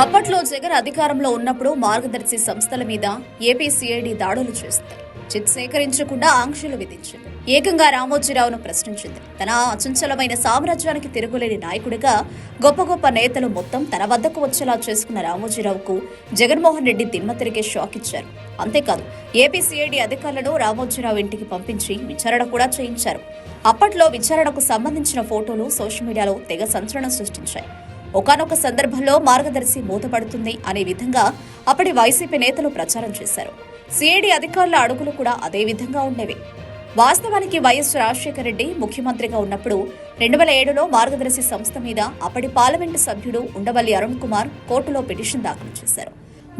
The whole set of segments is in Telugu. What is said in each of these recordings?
అప్పట్లో జగన్ అధికారంలో ఉన్నప్పుడు మార్గదర్శి సంస్థల మీద ఏపీ సిఐడి దాడులు చేస్తుంది చిట్ సేకరించకుండా ఆంక్షలు విధించింది. ఏకంగా రామోజీరావును ప్రశ్నించింది. తన అచంచలమైన సామ్రాజ్యానికి తిరుగులేని నాయకుడిగా గొప్ప గొప్ప నేతలు మొత్తం తన వద్దకు వచ్చేలా చేసుకున్న రామోజీరావుకు జగన్మోహన్ రెడ్డి దిమ్మ తిరిగే షాక్ ఇచ్చారు. అంతేకాదు ఏపీ సిఐడి అధికారులను రామోజీరావు ఇంటికి పంపించి విచారణ కూడా చేయించారు. అప్పట్లో విచారణకు సంబంధించిన ఫోటోలు సోషల్ మీడియాలో తెగ సంచలనం సృష్టించాయి. ఒకనొక సందర్భంలో మార్గదర్శి మూతపడుతుంది అనే విధంగా అప్పటి వైసీపీ నేతలు ప్రచారం చేశారు. సిఐడి అధికారుల అడుగులు కూడా అదే విధంగా ఉండేవి. వాస్తవానికి వైఎస్ రాజశేఖర రెడ్డి ముఖ్యమంత్రిగా ఉన్నప్పుడు రెండు వేల ఏడులో మార్గదర్శి సంస్థ మీద అప్పటి పార్లమెంటు సభ్యుడు ఉండవల్లి అరుణ్ కుమార్ కోర్టులో పిటిషన్ దాఖలు చేశారు.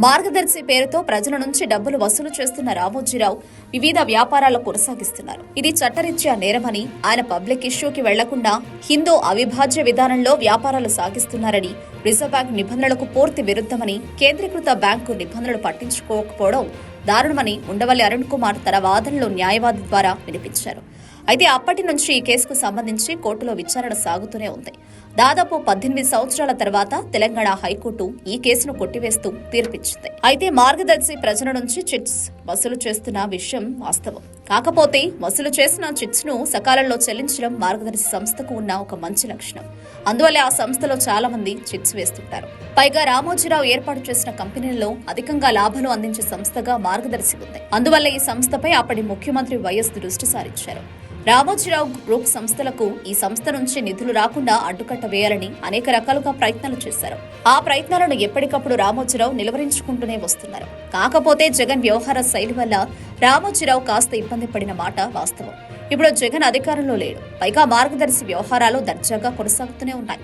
మార్గదర్శి పేరుతో ప్రజల నుంచి డబ్బులు వసూలు చేస్తున్న రామోజీరావు వివిధ వ్యాపారాలు కొనసాగిస్తున్నారు. ఇది చట్టరీత్యా నేరమని ఆయన పబ్లిక్ ఇష్యూకి వెళ్ళకుండా హిందూ అవిభాజ్య విధానంలో వ్యాపారాలు సాగిస్తున్నారని రిజర్వ్ బ్యాంక్ నిబంధనలకు పూర్తి విరుద్ధమని కేంద్రీకృత బ్యాంకు నిబంధనలు పట్టించుకోకపోవడం దారుణమని ఉండవల్లి అరుణ్ కుమార్ తన వాదనలో న్యాయవాది ద్వారా వినిపించారు. అయితే అప్పటి నుంచి ఈ కేసుకు సంబంధించి కోర్టులో విచారణ సాగుతూనే ఉంది. దాదాపు పద్దెనిమిది సంవత్సరాల తర్వాత తెలంగాణ హైకోర్టు ఈ కేసును కొట్టివేస్తూ తీర్పిచ్చింది. అయితే మార్గదర్శి ప్రజల నుంచి చిట్స్ వసూలు చేస్తున్న విషయం వాస్తవం. కాకపోతే వసూలు చేసిన చిట్స్ను సకాలంలో చెల్లించడం మార్గదర్శి సంస్థకు ఉన్న ఒక మంచి లక్షణం. అందువల్ల ఆ సంస్థలో చాలా మంది చిట్స్ వేస్తుంటారు. పైగా రామోజీరావు ఏర్పాటు చేసిన కంపెనీల్లో అధికంగా లాభాలు అందించే సంస్థగా మార్గదర్శి ఉంది. అందువల్ల ఈ సంస్థపై అప్పటి ముఖ్యమంత్రి వైఎస్ దృష్టి సారించారు. రామోజీరావు గ్రూప్ సంస్థలకు ఈ సంస్థ నుంచి నిధులు రాకుండా అడ్డుకట్ట వేయాలని అనేక రకాలుగా ప్రయత్నాలు చేశారు. ఆ ప్రయత్నాలను ఎప్పటికప్పుడు రామోజీరావు నిలువరించుకుంటూనే వస్తున్నారు. కాకపోతే జగన్ వ్యవహార శైలి వల్ల రామోజీరావు కాస్త ఇబ్బంది పడిన మాట వాస్తవం. ఇప్పుడు జగన్ అధికారంలో లేడు. పైగా మార్గదర్శి వ్యవహారాలు దర్జాగా కొనసాగుతూనే ఉన్నాయి.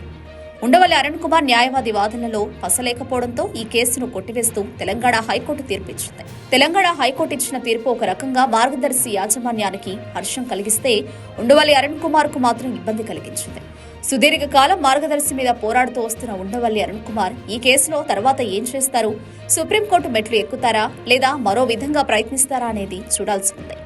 ఉండవల్లి అరుణ్ కుమార్ న్యాయవాది వాదనలో పసలేకపోవడంతో ఈ కేసును కొట్టివేస్తూ తెలంగాణ హైకోర్టు తీర్పిచ్చింది. తెలంగాణ హైకోర్టు ఇచ్చిన తీర్పు ఒక రకంగా మార్గదర్శి యాజమాన్యానికి హర్షం కలిగిస్తే ఉండవల్లి అరుణ్ కుమార్కు మాత్రం ఇబ్బంది కలిగించింది. సుదీర్ఘకాలం మార్గదర్శి మీద పోరాడుతూ వస్తున్న ఉండవల్లి అరుణ్ కుమార్ ఈ కేసులో తర్వాత ఏం చేస్తారు? సుప్రీంకోర్టు మెట్లు ఎక్కుతారా? లేదా మరో విధంగా ప్రయత్నిస్తారా అనేది చూడాల్సి ఉంది.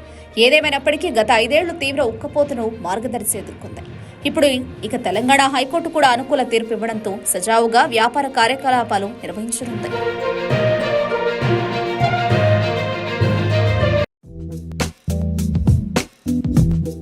ఏదేమైనప్పటికీ గత ఐదేళ్ళు తీవ్ర ఉక్కపోతను మార్గదర్శి ఎదుర్కొంది. ఇప్పుడు ఇక తెలంగాణ హైకోర్టు కూడా అనుకూల తీర్పు ఇవ్వడంతో సజావుగా వ్యాపార కార్యకలాపాలు నిర్వహించనుంది.